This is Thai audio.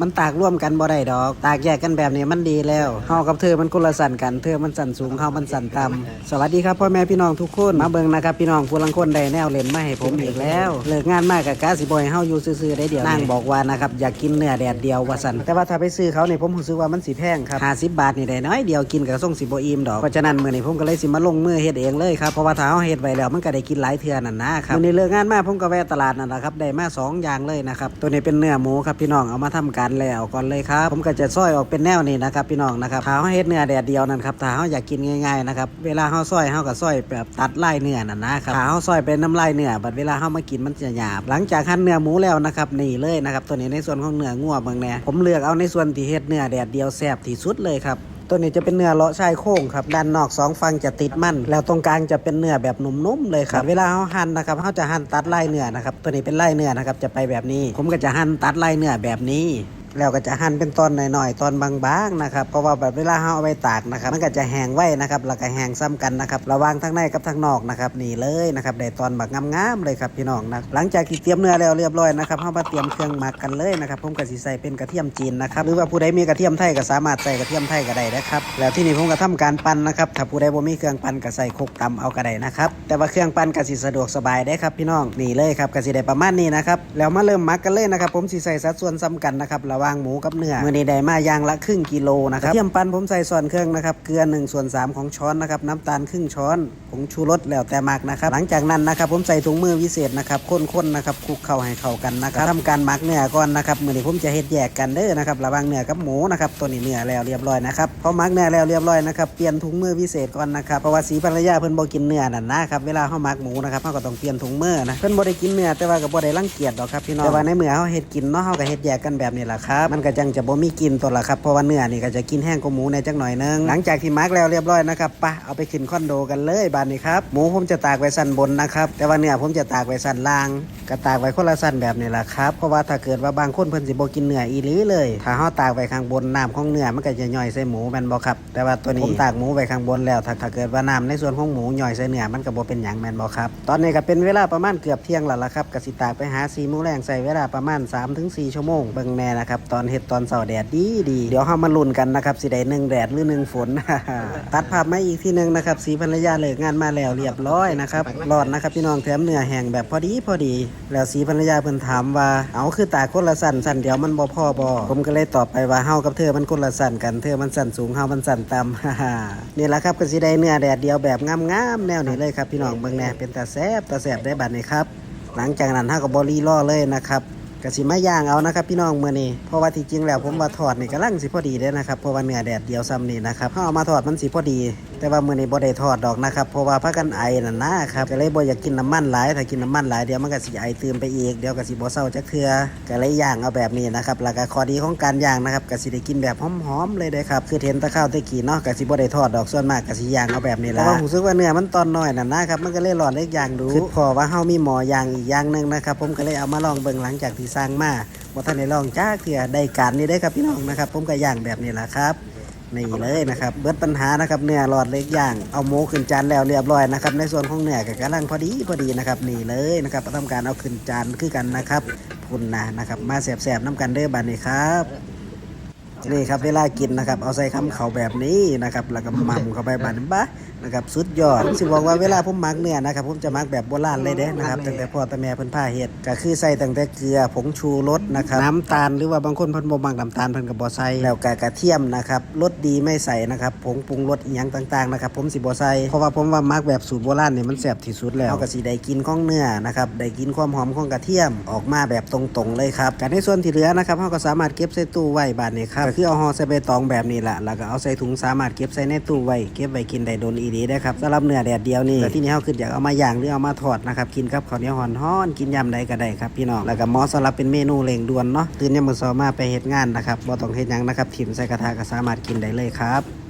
มันตากร่วมกันบ่ได้ดอก ตากแยกกันแบบนี้มันดีแล้วเฮากับเธอมันคนละสั่นกัน เธอมันสั่นสูงเฮามันสั่นต่ำสวัสดีครับพ่อแม่พี่น้องทุกคน มาเบิ่งนะครับพี่น้องผู้ลังคนได้แนวเล่นมาให้ผมอีกแล้ว เลิกงานมากกับกาสิบ่ให้เฮาอยู่ซื่อๆได้เดียวนั่งบอกว่านะครับอยากกินเนื้อแดดเดียวว่าสั่นแต่ว่าถ้าไปซื้อเขาเนี่ยผมรู้สึกว่ามันสิแพงครับ50บาทนี่ได้น้อยเดียวกินกับส่งสิบ่อิ่มดอกเพราะฉะนั้นมื้อนี้ผมก็เลยสิมาลงมือเฮ็ดเองเลยครับเพราะว่าถ้าเฮาเฮ็ดไว้แล้วมันก็ได้กินหลายเทื่อนั่นนะครับมื้อนี้เลิกงานมาผมก็แวะตลาดนั่นแหละครับได้มาสองอย่างเลยนะครับตัวนี้เป็นเนื้อหมูครับพี่น้องเอามาทำกการแล้วก่อนเลยครับผมก็จะซอยออกเป็นแนวนี้นะครับพี่น้องนะครับถ้าเฮาเฮ็ดเนื้อแดดเดียวนั่นครับถ้าเฮาอยากกินง่ายๆนะครับเวลาเฮาซอยเฮาก็ซอยแบบตัดลายเนื้อนั่นนะครับถ้าเฮาซอยเป็นน้ำลายเนื้อบัดเวลาเฮามากินมันจะหยาบ หลังจากหั่นเนื้อหมูแล้วนะครับนี่เลยนะครับตัวนี้ในส่วนของเนื้องัวเบิ่งแน่ผมเลือกเอาในส่วนที่เฮ็ดเนื้อแดดเดียวแซ่บที่สุดเลยครับ ตัวนี้จะเป็นเนื้อเลาะชายโครงครับด้านนอกสองฝั่งจะติดมันแล้วตรงกลางจะเป็นเนื้อแบบนุ่มๆเลยครับเวลาเขาหั่นนะครับเขาจะหั่นตัดลายเนื้อนะครับตัวนี้เป็นลายเนื้อนะครับจะไปแบบนี้ ผมก็จะหั่นตัดลายเนื้อแบบนี้ แล้วก็จะหั่นเป็นตอนหน่อยๆ ตอนบางๆนะครับ เพราะว่าแบบเวลาเราเอาไปตากนะครับ มันก็จะแห้งไว้นะครับ แล้วก็แห้งซ้ำกันนะครับ ระวางทั้งในกับทั้งนอกนะครับ นี่เลยนะครับได้ตอนบักงามๆเลยครับพี่น้องนะ หลังจากที่เตรียมเนื้อแล้วเรียบร้อยนะครับเรามาเตรียมเครื่องหมักกันเลยนะครับ ผมก็สิใส่เป็นกระเทียมจีนนะครับ หรือว่าผู้ใดมีกระเทียมไทยก็สามารถใส่กระเทียมไทยก็ได้นะครับ แล้วที่นี่ผมก็ทำการปั่นนะครับ ถ้าผู้ใดบ่มีเครื่องปั่นก็ใส่คกตำเอาก็ได้นะครับ แต่ว่าเครื่องปั่นก็สิสะดวกสบายได้ครับพี่น้อง นี่เลยครับก็สิได้ประมาณนี้นะครับ แล้วมาเริ่มหมักกันเลยนะครับ ผมสิใส่สัดส่วนซ้ำกันนะครับระว่างหมูกับเนื้อมื่อนี้ได้มาอย่างละครึ่งกิโลนะครับเทียมปันผมใส่ส่วนเครื่องนะครับเกลือ1ส่วน3ของช้อนนะครับน้ำตาลครึ่งช้อนผงชูรสแล้วแต่มักนะครับหลังจากนั้นนะครับผมใส่ถุงมือวิเศษนะครับข้นๆนะครับคลุกเข้าให้เข้ากันนะครับทำการหมักเนื้อก่อนนะครับมื่อนี้ผมจะเฮ็ดแยกกันเด้อนะครับระหว่างเนื้อกับหมูนะครับตัวนี้เนื้อแล้วเรียบร้อยนะครับพอหมักเนื้อแล้วเรียบร้อยนะครับเปลี่ยนถุงมือวิเศษก่อนนะครับเพราะว่าสีภรรยาเพิ่นบ่กินเนื้อนั่นนะครับเวลาเฮาหมักหมูนะครับเฮาก็ต้องเปลี่ยนถุงมือนะเพิ่นบ่ได้กินเนื้อแต่ว่าก็บ่ได้รังเกียจหรอกครับพี่น้องแต่ว่าในเมื่อเฮาเฮ็ดกินเนาะเฮาก็เฮ็ดแยกกันแบบนี้แหละครับมันก็จังจะบ่มีกินตัวละครับ เพราะว่าเนื้อนี่ก็จะกินแห้งกว่าหมูในจักหน่อยนึง หลังจากที่หมักแล้วเรียบร้อยนะครับปะเอาไปขึ้นคอนโดกันเลยบานนี้ครับ หมูผมจะตากไว้สันบนนะครับ แต่ว่าเนื้อผมจะตากไว้สันล่าง ก็ตากไว้คนละสันแบบนี้แหละครับ เพราะว่าถ้าเกิดว่าบางคนเพิ่นสิบ่กินเนื้ออีหลีเลย ถ้าเฮาตากไว้ข้างบนน้ำของเนื้อมันก็จะย่อยใส่หมูแม่นบ่ครับ แต่ว่าตัวนี้ผมตากหมูไว้ข้างบนแล้ว ถ้าถ้าเกิดว่าน้ำในส่วนของหมูย่อยใส่เนื้อมันก็บ่เป็นหยังแม่นบ่ครับ ตอนนี้ก็เป็นเวลาประมาณเกือบเที่ยงแล้วล่ะครับก็สิตากไปหา4โมงแรงใส่เวลาประมาณ3-4ชั่วโมงเบิ่งแน่นะครับตอนเฮ็ดตอนเช้าแดดดีดีเดี๋ยวเฮามาลุ้นกันนะครับสิได้หนึ่งแดดหรือหนึ่งฝน ตัดภาพมาอีกทีหนึงนะครับสีภรรยาเลิกงานมาแล้วเรียบร้อยนะครับรอดนะครับพี่น้องแถมเนื้อแห้งแบบพอดีพอดี แล้วสีภรรยาเพิ่นถามว่าเอาคือตากคนละสั่นสั่นเดียวมันบ่พอบ่ผมก็เลยตอบไปว่าเฮากับเธอมันคนละสั่นกันเธอมันสั่นสูงเฮามันสั่นต่ำนี่แหละครับก็สิได้เนื้อแดดเดียวแบบงามๆแนวนี้เลยครับพี่น้องเบิ่งแน่เป็นตาแซ่บตาแซ่บได้บัดนี้ครับหลังจากนั้นเฮาก็บ่รีรอเลยนะครับ กสิมาย่างเอานะครับพี่น้องเมื่อนี้เพราะว่าที่จริงแล้วผมว่าถอดนี่กำลังสิพอดีเด้นะครับเพราะว่าเนื้อแดดเดียวซ้ำนี่นะครับเฮาเอามาถอดมันสิพอดีแต่ว่ามื้อนี้บ่ได้ทอดดอกนะครับ เพราะว่าพากันไอนั่นนะครับก็เลยบ่อยากกินน้ำมันหลาย ถ้ากินน้ำมันหลายเดี๋ยวมันก็สิไอเติมไปอีก เดี๋ยวก็สิบ่เซาจักเทื่อก็เลยย่างเอาแบบนี้นะครับแล้วก็ข้อดีของการย่างนะครับก็สิได้กินแบบหอมๆเลยเด้อครับ คือเห็นตะข้าวตะกี้เนาะก็สิบ่ได้ทอดดอกส่วนมากก็สิย่างเอาแบบนี้ล่ะเพราะว่ารู้สึกว่าเนื้อมันตอนน้อยนั่นนะครับ มันก็เลยร้อนเล็กอย่างดูคือพอว่าเฮามีหม้อย่างอีกอย่างหนึงนะครับผมก็เลยเอามาลองเบิ่งหลังจากที่สร้างมาว่าท่านได้ลองจ้าเถื่อได้การนี่ได้ครับพี่น้องนะครับ ผมก็ย่างแบบนี้แหละครับ นี่เลยนะครับ เบิดปัญหานะครับเนื้อหลอดเล็กย่าง เอาโมขึ้นจานแล้วเรียบร้อยนะครับ ในส่วนของเนื้อก็กำลังพอดีพอดีนะครับนี่เลยนะครับทำการเอาขึ้นจานคือกันนะครับพุ่นนะนะครับ มาแสบๆน้ำกันเด้อบันนี้ครับนี่ครับเวลากินนะครับ เอาใส่คำเขาแบบนี้นะครับ แล้วก็หมั่มเข้าไปบานบ้า นะครับสุดยอดผมสิบอกว่าเวลาผมหมักเนื้อนะครับผมจะหมักแบบโบราณเลยเด้นะครับตั้งแต่พ่อตั้งแม่เพิ่นพาเฮ็ดก็คือใส่ตั้งแต่เกลือผงชูรสนะครับน้ำตาลหรือว่าบางคนเพิ่นบ่มักน้ำตาลเพิ่นก็บ่ใส่แล้วก็กระเทียมนะครับรสดีไม่ใส่นะครับผงปรุงรสอีหยังต่างๆนะครับผมสิบ่ใส่เพราะว่าผมว่าหมักแบบสูตรโบราณนี่มันแซ่บที่สุดแล้วเราก็สิได้กินของเนื้อนะครับได้กินความหอมของกระเทียมออกมาแบบตรงๆเลยครับการในส่วนที่เหลือนะครับเราก็สามารถเก็บใส่ตู้ไว้บาดนี้ครับก็คือเอาห่อใส่ใบตองแบบนี้แหละแล้วก็เอาใส่ถุงสามารถเก็บใส่ในตู้ไว้เก็บไว้กินได้โดนอีดีได้ครับสำหรับเนื้อแดดเดียวนี่แต่ที่นี่เขาคืออยากเอามาย่างหรือเอามาทอดนะครับกินกับข้าวเหนียวห่อนๆกินยำใดก็ได้ครับพี่น้องแล้วก็มอสำหรับเป็นเมนูเร่งด่วนเนาะตื่นยามมื้อเช้ามาไปเฮ็ดงานนะครับบ่ต้องเฮ็ดหยังนะครับถิ่มใส่กระทะก็สามารถกินได้เลยครับ